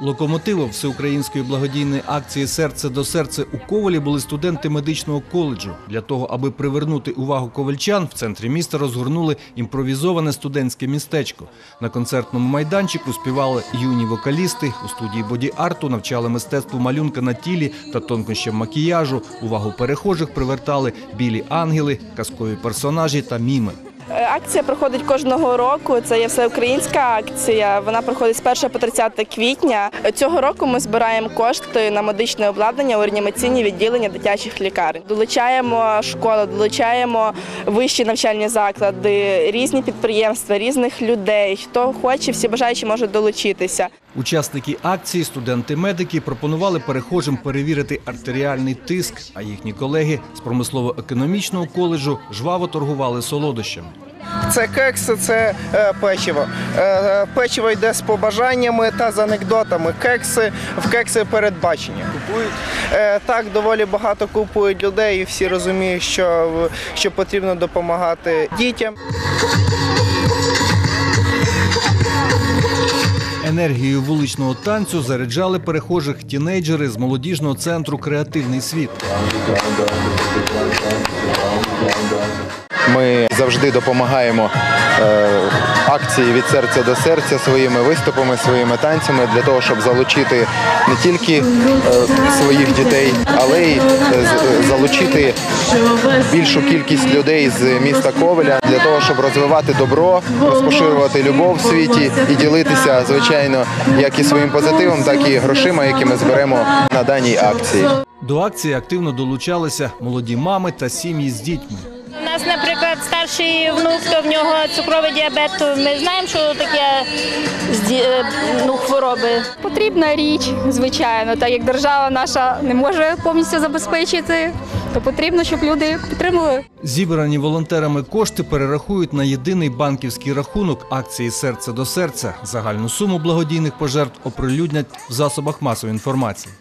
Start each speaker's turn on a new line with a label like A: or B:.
A: Локомотивом всеукраїнської благодійної акції Серце до серця у Ковалі були студенти медичного коледжу. Для того, аби привернути увагу ковальчан, в центрі міста розгорнули імпровізоване студентське містечко. На концертному майданчику співали юні вокалісти. У студії боді-арту навчали мистецтву малюнка на тілі та тонкощам макіяжу. Увагу перехожих привертали білі ангели, казкові персонажі та міми.
B: Е, Акція проходить кожного року. Це є всеукраїнська акція. Вона проходить з 1 по 30 квітня. Цього року ми збираємо кошти на медичне обладнання у реанімаційні відділення дитячих лікарень. Долучаємо школи, долучаємо вищі навчальні заклади, різні підприємства, різних людей. Хто хоче, всі бажаючі можуть долучитися.
A: Учасники акції, студенти-медики, пропонували перехожим перевірити артеріальний тиск, а їхні колеги з промислово-економічного коледжу жваво торгували солодощами.
C: Це кекси, це е, печиво. Е, е, печиво йде з побажаннями та з анекдотами. Кекси в кекси передбачення. Купують е, так, доволі багато купують людей, і всі розуміють, що, що потрібно допомагати дітям.
A: Енергією вуличного танцю заряджали перехожих тінейджери з молодіжного центру Креативний світ.
D: Ми завжди допомагаємо е, акції від серця до серця своїми виступами, своїми танцями для того, щоб залучити не тільки е, своїх дітей, але й е, залучити більшу кількість людей з міста Ковеля для того, щоб розвивати добро, розпоширювати любов в світі і ділитися, звичайно, як і своїм позитивом, так і грошима, які ми зберемо на даній акції.
A: До акції активно долучалися молоді мами та сім'ї з дітьми.
E: У нас, наприклад, старший внук, то в нього цукровий діабет. то Ми знаємо, що таке е, ну, хвороби.
F: Потрібна річ, звичайно, так як держава наша не може повністю забезпечити, то потрібно, щоб люди підтримували.
A: Зібрані волонтерами кошти перерахують на єдиний банківський рахунок акції Серце до серця. Загальну суму благодійних пожертв оприлюднять в засобах масової інформації.